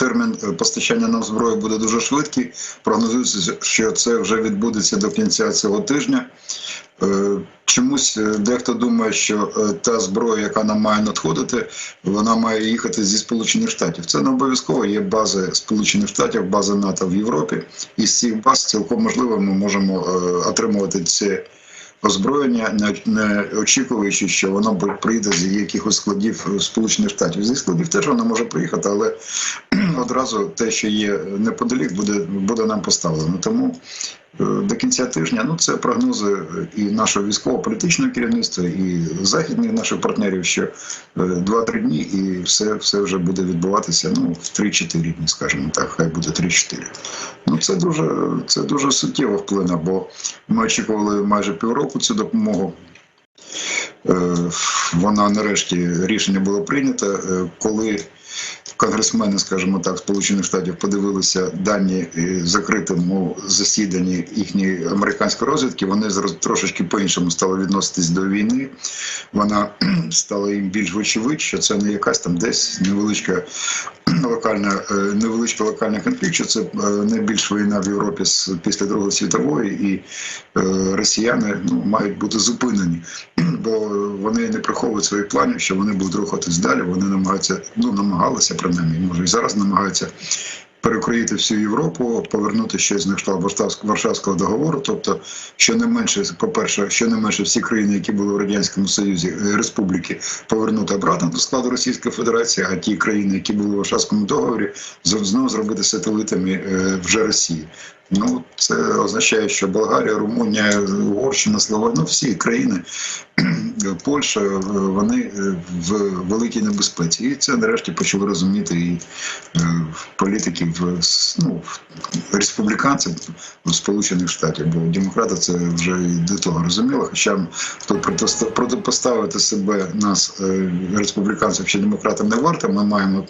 термін е, постачання нам зброї буде дуже швидкий. Прогнозується, що це вже відбудеться до кінця цього тижня. Е, Чомусь е, дехто думає, що та зброя, яка нам має надходити, вона має їхати зі Сполучених Штатів. Це не обов'язково. Є бази Сполучених Штатів, бази НАТО в Європі. І з цих баз цілком можливо ми можемо отримувати це озброєння, не, очікуючи, що воно прийде з якихось складів е, Сполучених Штатів. Зі складів теж воно може приїхати, але одразу те, що є неподалік, буде, буде нам поставлено. Тому до кінця тижня ну це прогнози і нашого військово-політичного керівництва, і західних наших партнерів, що е, 2-3 дні, і все, все вже буде відбуватися. Ну в 3-4 дні, скажімо так, хай буде 3-4. Ну це дуже це дуже суттєво вплине, бо ми очікували майже півроку цю допомогу. Е, Вона нарешті рішення було прийнято, е, коли конгресмени, скажімо так, Сполучених Штатів подивилися дані е, закритому засіданні їхньої американської розвідки. Вони трошечки по-іншому стали відноситись до війни. Вона стала їм більш вочевидь, що це не якась там десь невеличка локальна е, невеличка локальна конфлікт, що це е, найбільш війна в Європі з після Другої світової, і е, росіяни ну, мають бути зупинені, бо вони не приховують своїх планів, що вони будуть рухатись далі. Вони намагаються, ну намагалися принаймні, може і зараз намагаються. Перекроїти всю Європу, повернути щось на кшталт Варшавського- договору, тобто щонайменше, по-перше, щонайменше всі країни, які були в радянському союзі е, республіки, повернути обратно до складу Російської Федерації, а ті країни, які були в Варшавському договорі, знову зробити сателитами е, вже Росії. Ну це означає, що Болгарія, Румунія, Угорщина, Словакія, ну всі країни, Польща, е, вони в великій небезпеці. І це нарешті почали розуміти і е, політики в ну, республіканців в Сполучених Штатів, бо демократи це вже і до того розуміли. Хоча то протиста- протипоставити себе нас, е, республіканців чи демократам не варто. Ми маємо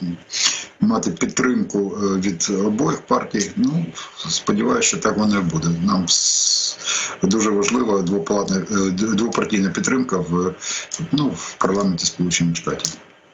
мати підтримку е, від обох партій. Ну сподіваюся, що так воно і буде. Нам дуже важлива е, двопартійна підтримка в ну в парламенті Сполучених Штатів.